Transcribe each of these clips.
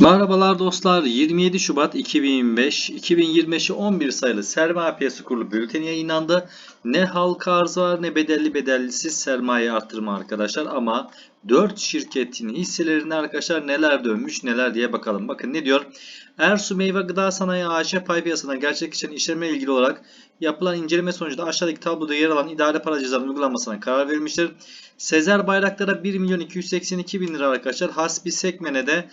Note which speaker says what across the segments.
Speaker 1: Merhabalar dostlar. 27 Şubat 2025 2025'i 11 sayılı sermaye piyasası kurulu bülteni yayınlandı. Ne halka arz var ne bedelli bedellisiz sermaye artırma arkadaşlar ama 4 şirketin hisselerine arkadaşlar neler dönmüş neler diye bakalım. Bakın ne diyor? Ersu Meyve Gıda Sanayi AŞ pay piyasasına gerçekleşen işlemle ilgili olarak yapılan inceleme sonucunda aşağıdaki tabloda yer alan idare para cezalarının uygulanmasına karar verilmiştir. Sezer Bayraktar'a 1 milyon 282 bin lira arkadaşlar. Hasbi Sekmen'e de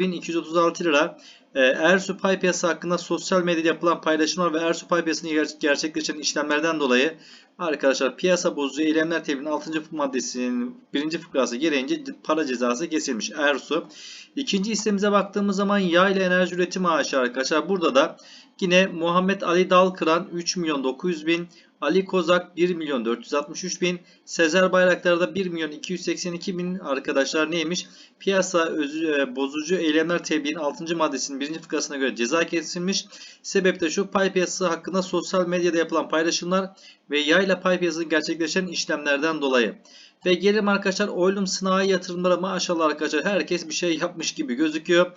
Speaker 1: 51.236 lira. Ee, Ersu Pay Piyasası hakkında sosyal medyada yapılan paylaşımlar ve Ersu Pay Piyasası'nda ger- gerçekleşen işlemlerden dolayı arkadaşlar piyasa bozucu eylemler tebliğinin 6. maddesinin 1. fıkrası gereğince para cezası kesilmiş Ersu. İkinci hissemize baktığımız zaman yayla enerji üretim ağaçı arkadaşlar. Burada da yine Muhammed Ali Dalkıran 3 milyon 900 bin, Ali Kozak 1 milyon 463 bin, Sezer Bayraktar'da 1 milyon 282 bin arkadaşlar neymiş? Piyasa özü, e, bozucu eylemler tebliğinin 6. maddesinin 1. fıkrasına göre ceza kesilmiş. Sebep de şu pay piyasası hakkında sosyal medyada yapılan paylaşımlar ve yayla pay piyasasında gerçekleşen işlemlerden dolayı. Ve gelelim arkadaşlar oylum sınai yatırımlara maşallah arkadaşlar herkes bir şey yapmış gibi gözüküyor.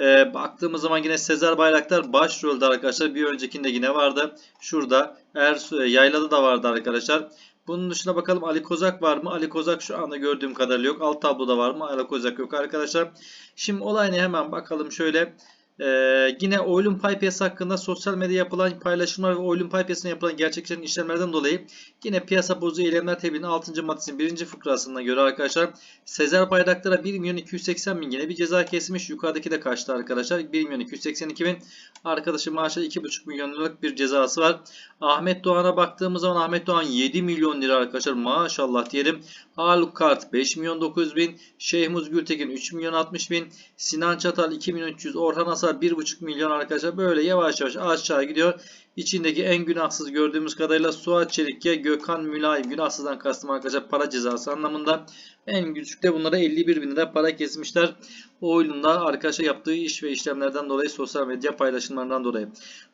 Speaker 1: Ee, baktığımız zaman yine Sezer Bayraktar başrolde arkadaşlar. Bir öncekinde yine vardı. Şurada Ersu, Yaylada da vardı arkadaşlar. Bunun dışına bakalım Ali Kozak var mı? Ali Kozak şu anda gördüğüm kadarıyla yok. Alt tabloda var mı? Ali Kozak yok arkadaşlar. Şimdi olay ne hemen bakalım şöyle. Ee, yine Oylum Piyasası hakkında sosyal medya yapılan paylaşımlar ve Oylum Piyasası'nda yapılan gerçekleşen işlemlerden dolayı yine piyasa bozucu eylemler tebliğinin 6. maddesinin 1. fıkrasına göre arkadaşlar Sezer Bayraktar'a 1 milyon 280 bin yine bir ceza kesmiş. Yukarıdaki de kaçtı arkadaşlar? 1 milyon 282 bin. Arkadaşın maaşı 2,5 milyon liralık bir cezası var. Ahmet Doğan'a baktığımız zaman Ahmet Doğan 7 milyon lira arkadaşlar maşallah diyelim. Haluk Kart 5 milyon 900 bin. Şeyhmuz Gültekin 3 milyon 60 bin. Sinan Çatal 2 milyon 300. Orhan Asar 1,5 milyon arkadaşlar. Böyle yavaş yavaş aşağı gidiyor. İçindeki en günahsız gördüğümüz kadarıyla Suat Çelik'e Gökhan Mülayim günahsızdan kastım arkadaşlar para cezası anlamında. En küçük de bunlara 51 bin lira para kesmişler. O oyunda arkadaşlar yaptığı iş ve işlemlerden dolayı sosyal medya paylaşımlarından dolayı.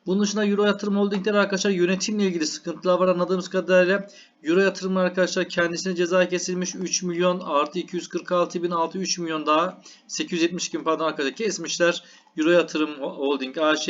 Speaker 1: Bunun dışında Euro Yatırım Holding'ler arkadaşlar yönetimle ilgili sıkıntılar var anladığımız kadarıyla. Euro Yatırımlar arkadaşlar kendisine ceza kesilmiş 3 milyon artı 246 bin altı 3 milyon daha 870 bin pardon arkadaşlar kesmişler. Euro Yatırım Holding AŞ.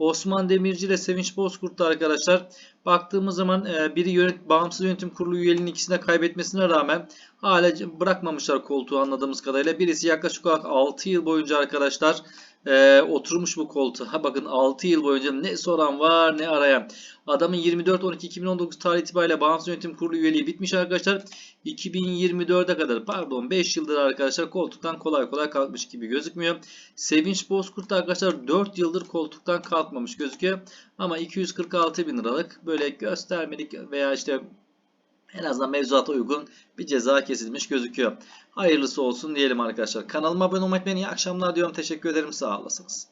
Speaker 1: Osman Demirci ile Sevinç Bozkurt'ta arkadaşlar baktığımız zaman e, biri yönet, bağımsız yönetim kurulu üyeliğinin ikisine kaybetmesine rağmen hala bırakmamışlar koltuğu anladığımız kadarıyla. Birisi yaklaşık olarak 6 yıl boyunca arkadaşlar e, oturmuş bu koltuğa. Bakın 6 yıl boyunca ne soran var ne arayan. Adamın 24-12-2019 tarih itibariyle bağımsız yönetim kurulu üyeliği bitmiş arkadaşlar. 2024'e kadar pardon 5 yıldır arkadaşlar koltuktan kolay kolay kalkmış gibi gözükmüyor. Sevinç Bozkurt da arkadaşlar 4 yıldır koltuktan kalkmamış gözüküyor. Ama 246 bin liralık böyle göstermelik veya işte en azından mevzuata uygun bir ceza kesilmiş gözüküyor. Hayırlısı olsun diyelim arkadaşlar. Kanalıma abone olmayı unutmayın. Akşamlar diyorum. Teşekkür ederim. Sağ olasınız.